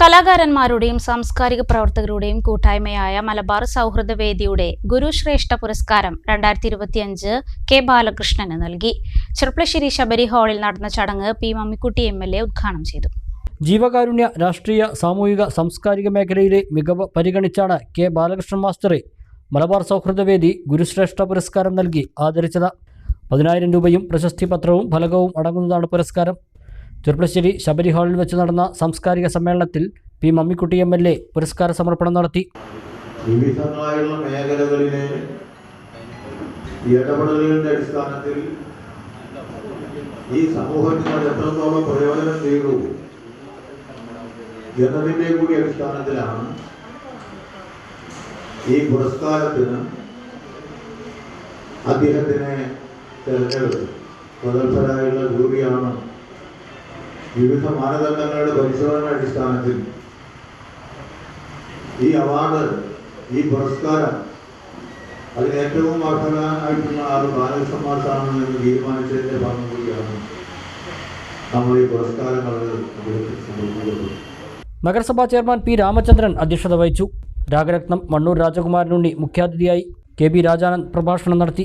കലാകാരന്മാരുടെയും സാംസ്കാരിക പ്രവർത്തകരുടെയും കൂട്ടായ്മയായ മലബാർ സൗഹൃദ വേദിയുടെ ഗുരുശ്രേഷ്ഠ പുരസ്കാരം രണ്ടായിരത്തി ഇരുപത്തിയഞ്ച് കെ ബാലകൃഷ്ണന് നൽകി. ചെർപ്പളശ്ശേരി ശബരി ഹാളിൽ നടന്ന ചടങ്ങ് P Mammikutty M L A ഉദ്ഘാടനം ചെയ്തു. ജീവകാരുണ്യ രാഷ്ട്രീയ സാമൂഹിക സാംസ്കാരിക മേഖലയിലെ മികവ് പരിഗണിച്ചാണ് കെ ബാലകൃഷ്ണൻ മാസ്റ്ററെ മലബാർ സൗഹൃദ വേദി ഗുരുശ്രേഷ്ഠ പുരസ്കാരം നൽകി ആദരിച്ചത്. പതിനായിരം രൂപയും പ്രശസ്തി പത്രവും ഫലകവും അടങ്ങുന്നതാണ് പുരസ്കാരം. ചെറുപ്പശ്ശേരി ശബരി ഹാളിൽ വെച്ച് നടന്ന സാംസ്കാരിക സമ്മേളനത്തിൽ P Mammikutty M L A പുരസ്കാര സമർപ്പണം നടത്തി. വിവിധങ്ങളായുള്ള ഈ കൂടി അടിസ്ഥാനത്തിലാണ് ഈ പുരസ്കാരത്തിന് അദ്ദേഹത്തിനെ തിരഞ്ഞെടുത്തു പ്രഗത്ഭരായുള്ള ജൂറിയാണ് വിവിധ മാനദണ്ഡങ്ങളുടെ പരിശോധന അടിസ്ഥാനത്തിൽ ഈ അവാർഡ് ഈ പുരസ്കാരം അതിന് ഏറ്റവും അർഹനായിട്ടുള്ള ആറ് ബാലകൃഷ്ണ മാഷാണ് എന്ന് തീരുമാനിച്ചതിന്റെ ഭാഗം കൂടിയാണ് നമ്മൾ ഈ പുരസ്കാരങ്ങൾ സമർപ്പിക്കുന്നത്. നഗരസഭാ ചെയർമാൻ പി രാമചന്ദ്രൻ അധ്യക്ഷത വഹിച്ചു. രാഗരത്നം മണ്ണൂർ രാജകുമാരനുണ്ണി മുഖ്യാതിഥിയായി കെ ബി രാജാനന്ദ് പ്രഭാഷണം നടത്തി.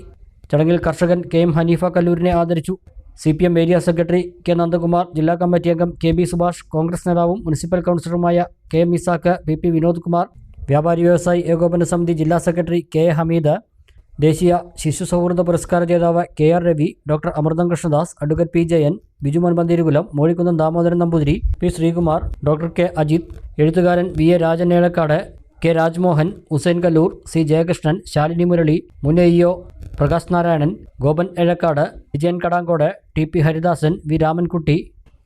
ചടങ്ങിൽ കർഷകൻ കെ എം ഹനീഫ കല്ലൂരിനെ ആദരിച്ചു. C P M area secretary K Nandakumar ജില്ലാ കമ്മിറ്റി അംഗം കെ ബി സുഭാഷ് കോൺഗ്രസ് നേതാവും municipal കൗൺസിലറുമായ K Misak Isaac P P Vinod Kumar വ്യാപാരി വ്യവസായി ഏകോപന സമിതി ജില്ലാ സെക്രട്ടറി കെ ഹമീദ് ദേശീയ ശിശു സൗഹൃദ പുരസ്കാര ജേതാവ് K R Ravi doctor Amritham Krishnadas advocate P Jayan Bijumon Pantheerukulam Mozhikkunnam Damodaran Namboothiri P Sreekumar doctor K Ajith എഴുത്തുകാരൻ V A Rajan Ezhakkad K Rajmohan Hussain Kallur C Jayakrishnan Shalini Murali മുൻ A Prakash Narayanan Gopan Ezhakkad Vijayan Kadankode T P Haridasan V Ramankutty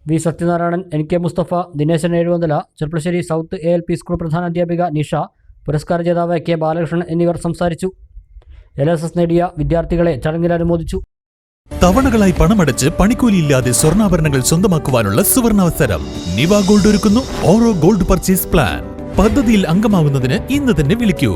V Sathyanarayanan N K Musthafa Dineshan Ezhuvanthala Cherpulassery south A L P school പ്രധാനാധ്യാപിക Nisha പുരസ്കാര ജേതാവ് K Balakrishnan എന്നിവർ സംസാരിച്ചു. L S S നേടിയ വിദ്യാർത്ഥികളെ ചടങ്ങിൽ അനുമോദിച്ചു. തവണകളായി പണമടച്ച് പണിക്കൂലിയില്ലാതെ സ്വർണാഭരണങ്ങൾ സ്വന്തമാക്കുവാനുള്ള സുവർണാവസരം നിവ ഗോൾഡ് ഒരുക്കുന്നു ഓരോ ഗോൾഡ് പർച്ചേസ് പ്ലാൻ. പദ്ധതിയിൽ അംഗമാവുന്നതിന് ഇന്ന് തന്നെ വിളിക്കൂ.